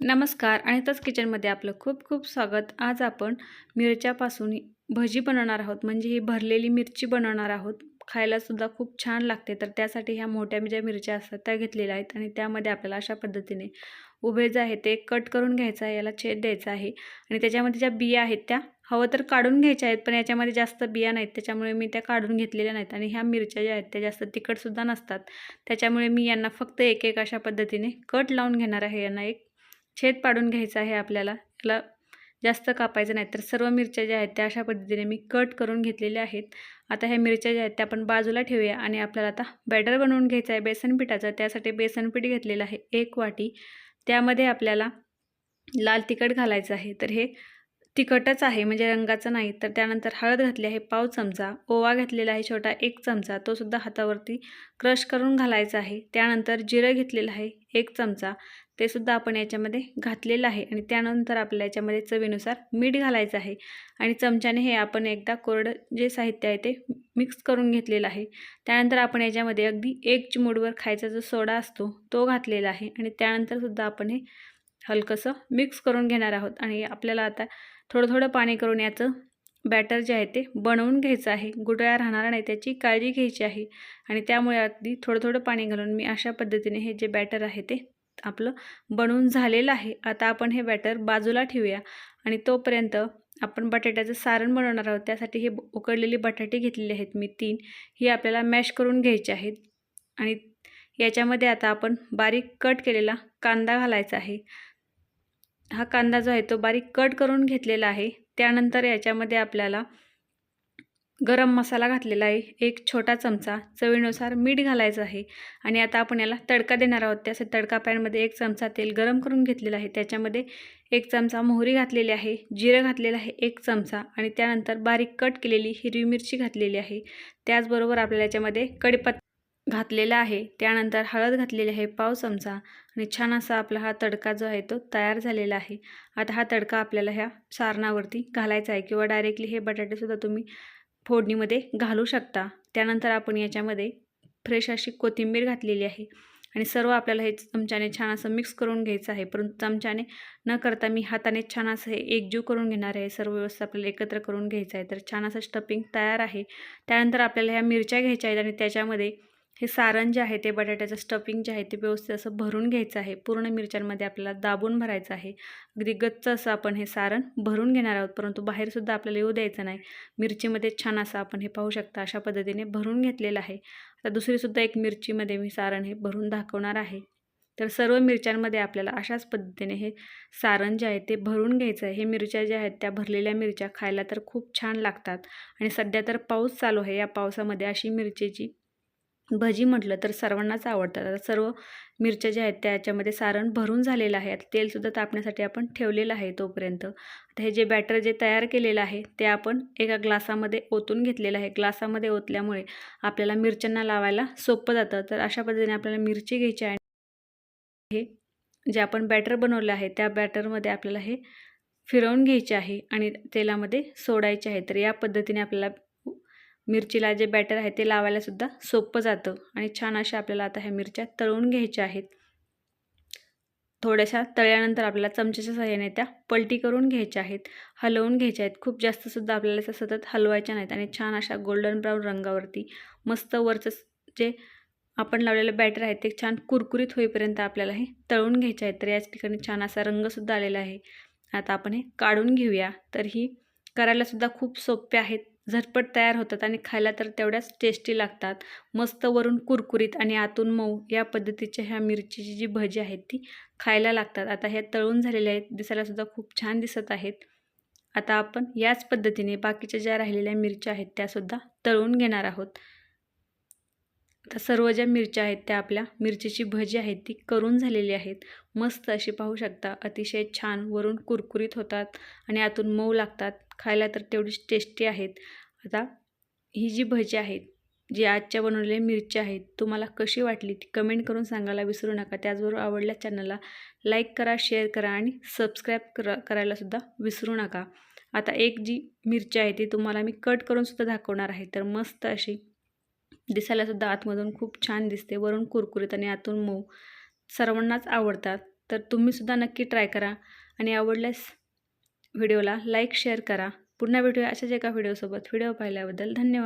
नमस्कार अनिताच किचनमध्ये आपलं खूप खूप स्वागत. आज आपण मिरच्यापासून भजी बनवणार आहोत. म्हणजे ही भरलेली मिरची बनवणार आहोत. खायलासुद्धा खूप छान लागते. तर त्यासाठी ह्या मोठ्या ज्या मिरच्या असतात त्या घेतलेल्या आहेत आणि त्यामध्ये आपल्याला अशा पद्धतीने उभे जे आहे ते कट करून घ्यायचं आहे. याला छेद द्यायचा आहे. आणि त्याच्यामध्ये ज्या बिया आहेत त्या हवं तर काढून घ्यायच्या आहेत. पण याच्यामध्ये जास्त बिया नाहीत. त्याच्यामुळे मी त्या काढून घेतलेल्या नाहीत. आणि ह्या मिरच्या ज्या आहेत त्या जास्त तिखटसुद्धा नसतात. त्याच्यामुळे मी यांना फक्त एक एक अशा पद्धतीने कट लावून घेणार आहे. यांना एक छेद पाडून घ्यायचा आहे आपल्याला. याला जास्त कापायचं नाही तर सर्व मिरच्या ज्या आहेत त्या अशा पद्धतीने मी कट करून घेतलेल्या आहेत. आता ह्या मिरच्या ज्या आहेत त्या आपण बाजूला ठेवूया आणि आपल्याला आता बॅटर बनवून घ्यायचं आहे बेसन पिठाचं त्यासाठी बेसन पीठ घेतलेलं आहे एक वाटी. त्यामध्ये आपल्याला लाल तिखट घालायचं आहे. तर हे तिखटच आहे म्हणजे रंगाचं नाही. तर त्यानंतर हळद घातली आहे पाव चमचा. ओवा घेतलेला आहे छोटा एक चमचा. तो सुद्धा हातावरती क्रश करून घालायचा आहे. त्यानंतर जिरं घेतलेलं आहे एक चमचा. ते सुद्धा आपण याच्यामध्ये घातलेलं आहे आणि त्यानंतर आपल्या याच्यामध्ये चवीनुसार मीठ घालायचं आहे. आणि चमच्याने हे आपण एकदा कोरडं जे साहित्य आहे ते मिक्स करून घेतलेलं आहे. त्यानंतर आपण याच्यामध्ये अगदी एक चिमूडवर खायचा जो सोडा असतो तो घातलेला आहे. आणि त्यानंतरसुद्धा आपण हे हलकंसं मिक्स करून घेणार आहोत. आणि आपल्याला आता थोडं थोडं पाणी करून याचं बॅटर जे आहे ते बनवून घ्यायचं आहे. गुटळ्या राहणार नाही त्याची काळजी घ्यायची आहे. आणि त्यामुळे अगदी थोडं थोडं पाणी घालून मी अशा पद्धतीने हे जे बॅटर आहे ते आपलं बनवून झालेलं आहे. आता आपण हे बॅटर बाजूला ठेवूया आणि तोपर्यंत आपण बटाट्याचं सारण बनवणार आहोत. त्यासाठी हे उकडलेली बटाटे घेतलेले आहेत मी तीन. ही आपल्याला मॅश करून घ्यायची आहेत. आणि याच्यामध्ये आता आपण बारीक कट केलेला कांदा घालायचा आहे. हा कांदा जो आहे तो बारीक कट करून घेतलेला आहे. त्यानंतर याच्यामध्ये आपल्याला गरम मसाला घातलेला आहे. एक छोटा चमचा चवीनुसार मीठ घालायचं आहे. आणि आता आपण याला तडका देणार आहोत. त्यासाठी तडका पॅनमध्ये एक चमचा तेल गरम करून घेतलेलं आहे. त्याच्यामध्ये एक चमचा मोहरी घातलेली आहे. जिरं घातलेलं आहे एक चमचा. आणि त्यानंतर बारीक कट केलेली हिरवी मिरची घातलेली आहे. त्याचबरोबर आपल्याला याच्यामध्ये कडीपत्ता घातलेला आहे. त्यानंतर हळद घातलेली आहे पाव चमचा. आणि छान असा आपला हा तडका जो आहे तो तयार झालेला आहे. आता हा तडका आपल्याला ह्या सारणावरती घालायचा आहे किंवा डायरेक्टली हे बटाटेसुद्धा तुम्ही फोडणीमध्ये घालू शकता. त्यानंतर आपण याच्यामध्ये फ्रेश अशी कोथिंबीर घातलेली आहे. आणि सर्व आपल्याला हे चमच्याने छान असं मिक्स करून घ्यायचं आहे. परंतु चमच्याने न करता मी हाताने छान असं हे एकजीव करून घेणार आहे. सर्व व्यवस्था आपल्याला एकत्र करून घ्यायचं आहे. तर छान असं स्टपिंग तयार आहे. त्यानंतर आपल्याला ह्या मिरच्या घ्यायच्या आहेत आणि त्याच्यामध्ये हे सारण जे आहे ते बटाट्याचं स्टफिंग जे आहे ते व्यवस्थित असं भरून घ्यायचं आहे. पूर्ण मिरच्यांमध्ये आपल्याला दाबून भरायचं आहे. अगदी गच्च असं आपण हे सारण भरून घेणार आहोत परंतु बाहेरसुद्धा आपल्याला येऊ द्यायचं नाही. मिरचीमध्ये छान असं आपण हे पाहू शकता अशा पद्धतीने भरून घेतलेलं आहे. आता दुसरीसुद्धा एक मिरचीमध्ये मी सारण हे भरून दाखवणार आहे. तर सर्व मिरच्यांमध्ये आपल्याला अशाच पद्धतीने हे सारण जे आहे ते भरून घ्यायचं आहे. हे मिरच्या ज्या आहेत त्या भरलेल्या मिरच्या खायला तर खूप छान लागतात. आणि सध्या तर पाऊस चालू आहे. या पावसामध्ये अशी मिरचीची भजी म्हटलं तर सर्वांनाच आवडतात. आता सर्व मिरच्या ज्या आहेत त्याच्यामध्ये सारण भरून झालेलं आहे. आता तेलसुद्धा तापण्यासाठी आपण ठेवलेलं आहे तोपर्यंत. आता हे जे बॅटर जे तयार केलेलं आहे ते आपण एका ग्लासामध्ये ओतून घेतलेलं आहे. ग्लासामध्ये ओतल्यामुळे आपल्याला मिरच्यांना लावायला सोपं जातं. तर अशा पद्धतीने आपल्याला मिरची घ्यायची आहे. हे जे आपण बॅटर बनवलं आहे त्या बॅटरमध्ये आपल्याला हे फिरवून घ्यायचे आहे आणि तेलामध्ये सोडायचे आहे. तर या पद्धतीने आपल्याला मिरचीला जे बॅटर आहे ते लावायलासुद्धा सोपं जातं. आणि छान अशा आपल्याला आता ह्या मिरच्या तळून घ्यायच्या आहेत. थोड्याशा तळल्यानंतर आपल्याला चमच्याच्या सहाय्याने त्या पलटी करून घ्यायच्या आहेत. हलवून घ्यायच्या आहेत. खूप जास्तसुद्धा आपल्याला त्या सतत हलवायच्या नाहीत. आणि छान अशा गोल्डन ब्राऊन रंगावरती मस्त वरचं जे आपण लावलेलं बॅटर आहे ते छान कुरकुरीत होईपर्यंत आपल्याला हे तळून घ्यायचे आहेत. तर याच ठिकाणी छान असा रंगसुद्धा आलेला आहे. आता आपण हे काढून घेऊया. तर ही करायलासुद्धा खूप सोपे आहेत. झटपट तयार होतात आणि खायला तर तेवढ्याच टेस्टी लागतात. मस्त वरून कुरकुरीत आणि आतून मऊ या पद्धतीच्या ह्या मिरचीची जी भजी आहेत ती खायला लागतात. आता ह्या तळून झालेल्या आहेत दिसायलासुद्धा खूप छान दिसत आहेत. आता आपण याच पद्धतीने बाकीच्या ज्या राहिलेल्या मिरच्या आहेत त्यासुद्धा तळून घेणार आहोत. आता सर्व ज्या मिरच्या आहेत त्या आपल्या मिरचीची भजी आहेत ती करून झालेली आहेत. मस्त अशी पाहू शकता अतिशय छान वरून कुरकुरीत होतात आणि आतून मऊ लागतात. खायला तर तेवढीच टेस्टी आहेत. आता ही जी भजी आहेत जी आजच्या बनवलेल्या मिरच्या आहेत तुम्हाला कशी वाटली ती कमेंट करून सांगायला विसरू नका. त्याचबरोबर आवडल्या चॅनलला लाईक करा शेअर करा आणि सबस्क्राईब करा करायलासुद्धा विसरू नका. आता एक जी मिरची आहे ती तुम्हाला मी कट करूनसुद्धा दाखवणार आहे. तर मस्त अशी दिसायलासुद्धा आतमधून खूप छान दिसते. वरून कुरकुरीत आणि आतून मऊ. सर्वांनाच आवडतात. तर तुम्हीसुद्धा नक्की ट्राय करा आणि आवडल्यास व्हिडिओला लाईक शेअर करा. पुन्हा भेटूया अशाच एका व्हिडिओसोबत. व्हिडिओ पाहिल्याबद्दल धन्यवाद.